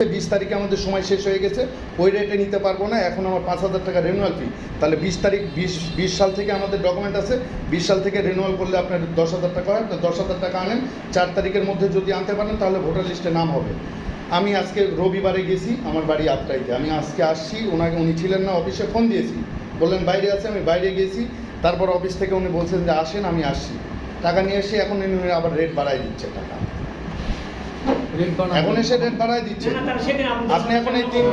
বিশ তারিখে আমাদের সময় শেষ হয়ে গেছে, ওই রেটে নিতে পারব না, এখন আমার পাঁচ হাজার টাকা রেনুয়াল ফি তাহলে বিশ তারিখ, বিশ বিশ সাল থেকে আমাদের ডকুমেন্ট আছে, বিশ সাল থেকে রেনুয়াল করলে আপনার দশ হাজার টাকা হয় দশ হাজার টাকা আনেন। চার তারিখের মধ্যে যদি আনতে পারেন, তাহলে ভোটার লিস্টে নাম হবে। আমি আজকে রবিবারে গেছি, আমার বাড়ি আটটাইতে আমি আজকে আসছি, ওনাকে, উনি ছিলেন না, অফিসে ফোন দিয়েছি। বললেন, বাইরে আছে, আমি বাইরে গেছি। তারপর অফিস থেকে উনি বলছেন যে, আসেন, আমি আসছি। টাকা নিয়ে এসে এখন আবার রেট বাড়াই দিচ্ছে টাকা। এখন এসে রেট বাড়ায় দিচ্ছে। আপনি এখন এই তিন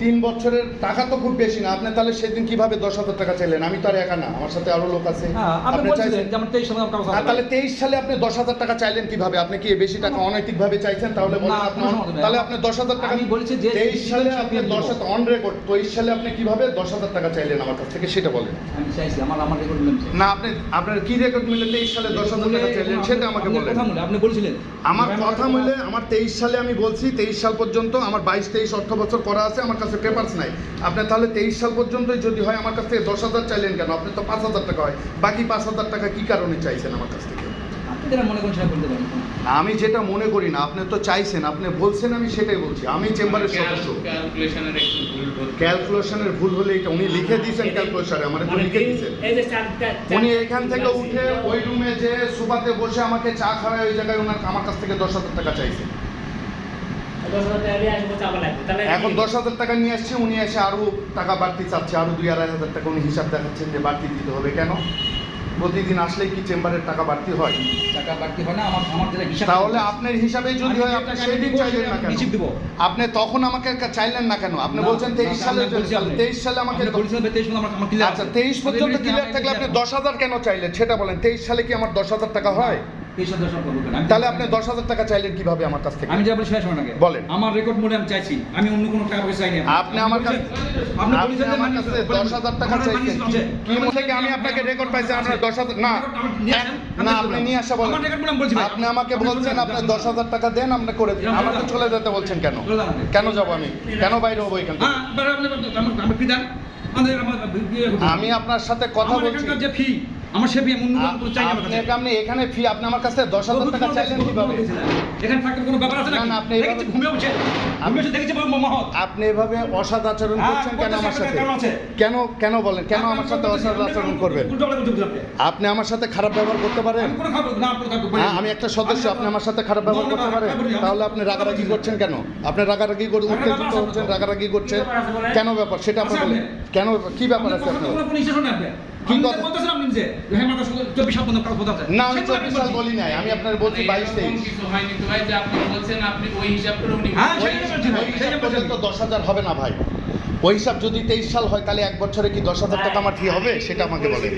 তিন বছরের টাকা তো খুব বেশি না। আপনি তাহলে সেদিন কীভাবে দশ হাজার টাকা চাইলেন? আমি তো আর একা না আমার সাথে আরও লোক আছে। হ্যাঁ, আপনি আপনি বলছিলেন চাইছেন যে আমার 23 সালে আমার কাগজ আর আছে। তাহলে তেইশ সালে আপনি দশ হাজার টাকা চাইলেন কীভাবে? আপনি কি বেশি টাকা অনৈতিক ভাবে চাইছেন? তাহলে। তাহলে আপনি দশ হাজার টাকা বলেছি যে তেইশ সালে আপনি দশ হাজার অন রেকর্ড তেইশ সালে আপনি কীভাবে দশ হাজার টাকা চাইলেন আমার কাছ থেকে সেটা বলেন। আমি চাইছি আমার আমার রেকর্ড না আপনি আপনার কি রেকর্ড মিলে তেইশ সালে দশ হাজার টাকা চাইলেন? সেটা আমাকে বলেন। আপনি বলছিলেন। আমার কথা মিলে আমার তেইশ সালে আমি বলছি তেইশ সাল পর্যন্ত আমার বাইশ তেইশ অর্থ বছর করা আছে আমার কাছে পেপারস নাই। আপনি তাহলে তেইশ সাল পর্যন্তই যদি হয় আমার কাছ থেকে দশ হাজার চাইলেন কেন? আপনি তো পাঁচ হাজার টাকা হয়। বাকি পাঁচ হাজার টাকা কি কারণে চাইছেন আমার কাছ থেকে? মনে আমি যেটা মনে করি না আপনি তো চাইছেন আপনি বলছেন আমি সেটাই বলছি। আমি চেম্বারের সদস্য। ক্যালকুলেশনের ভুল। হলে এটা উনি লিখে দিয়েছেন ক্যালকুলেশনে আমার তো লিখে দিয়েছেন। উনি এখান থেকে উঠে ওই রুমে যে সোফাতে বসে আমাকে চা খাওয়ায় ওই জায়গায় ওনার আমার কাছ থেকে দশ হাজার টাকা চাইছেন এখন দশ হাজার টাকা নিয়ে আসছে উনি এসে আরও টাকা বাড়তি চাচ্ছে আরও দুই আড়াই হাজার টাকা উনি হিসাব দেখাচ্ছেন যে বাড়তি দিতে হবে কেন? প্রতিদিন আসলে কি চেম্বারের টাকা বাড়তি হয়? টাকা বাড়তি হয় না আমার আমার যেটা হিসাব তাহলে আপনার হিসাবে যদি হয় আপনি সেই দিন চাইলেন না কেন? দিব। আপনি তখন আমাকে চাইলেন না কেন? আপনি বলছেন তেইশ না, সালে আমি বলছি আপনি। তেইশ সালে আমাকে যে 23 সালে আমার ক্লিয়ার আচ্ছা তেইশ পর্যন্ত ক্লিয়ার থাকলে আপনি দশ হাজার কেন চাইলেন? সেটা বলেন তেইশ সালে কি আমার দশ হাজার টাকা হয়? তাহলে আপনি দশ হাজার টাকা চাইলেন কীভাবে আমার কাছ থেকে? আমি যা বলি শেষ শোনেন আগে। বলেন। আমার রেকর্ড মোডে আমি চাইছি। আমি অন্য কোনো টাকা পয়সা চাইনি। আপনি আমার কাছে আপনি আপনি বলেছেন যে আমার কাছে দশ হাজার টাকা চাইছেন। কি মনে থেকে আমি আপনাকে রেকর্ড পাইছি? আপনার দশ হাজার না। না আপনি নিয়ে আসা বলেন। আপনি আমাকে বলছেন যান। দশ হাজার টাকা দেন আমরা করে দিন। আমাকে চলে যেতে বলছেন কেন? আপনি। কেন যাব আমি? কেন বাইরে হব এখান থেকে? হ্যাঁ, আপনি। আমি আপনার সাথে কথা বলছি। যে ফি আমার সে আমি অন্য কোনো চাই আমার আপনি কাছে। আপনি এখানে ফি আপনি আমার কাছে দশ হাজার বহুত টাকা বড় চাইলেন কীভাবে? এখানে থাকতে কোনো ব্যাপার আছে না, না, আপনি এভাবে- দেখেছি ঘুমিয়ে উঠছে। ঘুমিয়ে উঠে দেখেছি বড় মহৎ। আপনি এভাবে অসৎ আচরণ হ্যাঁ, করছেন কেন আমার সাথে? কেন কেন বলেন কেন আমার সাথে অসৎ আচরণ করবেন। আপনি আমার সাথে খারাপ ব্যবহার করতে পারেন? আমি হ্যাঁ আমি একটা সদস্য আপনি আমার সাথে খারাপ ব্যবহার করতে পারেন। তাহলে আপনি রাগারাগি করছেন কেন? আপনি রাগারাগি করে উত্তেজিত হচ্ছেন রাগারাগি করছেন? কেন ব্যাপার? সেটা আপনি বলেন? কেন কি ব্যাপার আপনার আছে আপনার? হ্যাঁ। না আমি চব্বিশ সাল বলি নাই আমি আপনার বলছি বাইশ তেইশ। দশ হাজার হবে না ভাই। ওই হিসাব যদি তেইশ সাল হয় তাহলে এক বছরে কি দশ হাজার টাকা আমার ফি হবে? সেটা আমাকে বলেন।